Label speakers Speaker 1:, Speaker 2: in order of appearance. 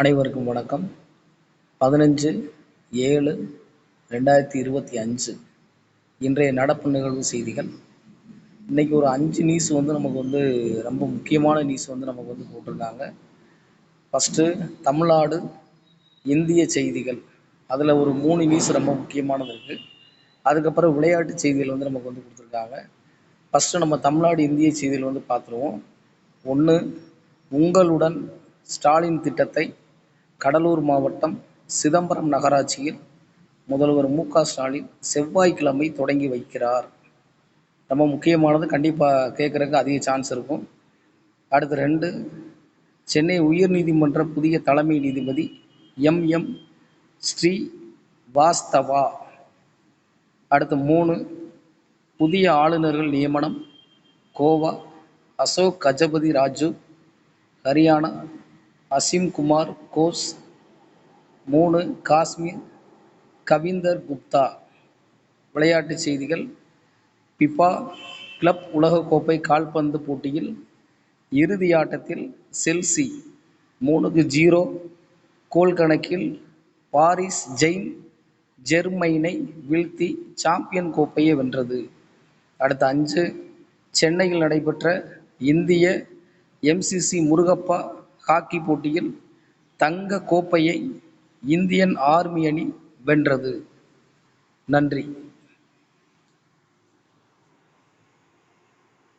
Speaker 1: அனைவருக்கும் வணக்கம். பதினஞ்சு ஏழு ரெண்டாயிரத்தி இருபத்தி அஞ்சு. இன்றைய நடப்பு நிகழ்வு செய்திகள். இன்றைக்கி ஒரு அஞ்சு நியூஸ் வந்து நமக்கு வந்து ரொம்ப முக்கியமான நியூஸ் வந்து நமக்கு வந்து போட்டிருக்காங்க. ஃபஸ்ட்டு தமிழ்நாடு இந்திய செய்திகள். அதில் ஒரு மூணு நியூஸ் ரொம்ப முக்கியமானது இருக்குது அதுக்கப்புறம் விளையாட்டு செய்திகள் வந்து நமக்கு வந்து கொடுத்துருக்காங்க. ஃபஸ்ட்டு நம்ம தமிழ்நாடு இந்திய செய்திகள் வந்து பார்த்துருவோம். ஒன்று உங்களுடன் ஸ்டாலின் திட்டத்தை கடலூர் மாவட்டம் சிதம்பரம் நகராட்சியில் முதல்வர் மு க ஸ்டாலின் செவ்வாய்க்கிழமை தொடங்கி வைக்கிறார். ரொம்ப முக்கியமானது கண்டிப்பாக கேட்குறதுக்கு அதிக சான்ஸ் இருக்கும். அடுத்து ரெண்டு சென்னை உயர்நீதிமன்ற புதிய தலைமை நீதிபதி எம் எம் ஸ்ரீ வாஸ்தவா அடுத்து மூணு புதிய ஆளுநர்கள் நியமனம் கோவா அசோக் கஜபதி ராஜு ஹரியானா அசீம் குமார் கோஸ் மூணு காஷ்மீர் கவிந்தர் குப்தா. விளையாட்டுச் செய்திகள் பிபா கிளப் உலகக்கோப்பை கால்பந்து போட்டியில் இறுதி ஆட்டத்தில் செல்சி மூணுக்கு ஜீரோ. கோல் கணக்கில் பாரிஸ் ஜெயின் ஜெர்மைனை வீழ்த்தி சாம்பியன் கோப்பையை வென்றது. அடுத்த அஞ்சு சென்னையில் நடைபெற்ற இந்திய எம்சிசி முருகப்பா ஹாக்கி போட்டியில் தங்க கோப்பையை இந்தியன் ஆர்மி அணி வென்றது. நன்றி.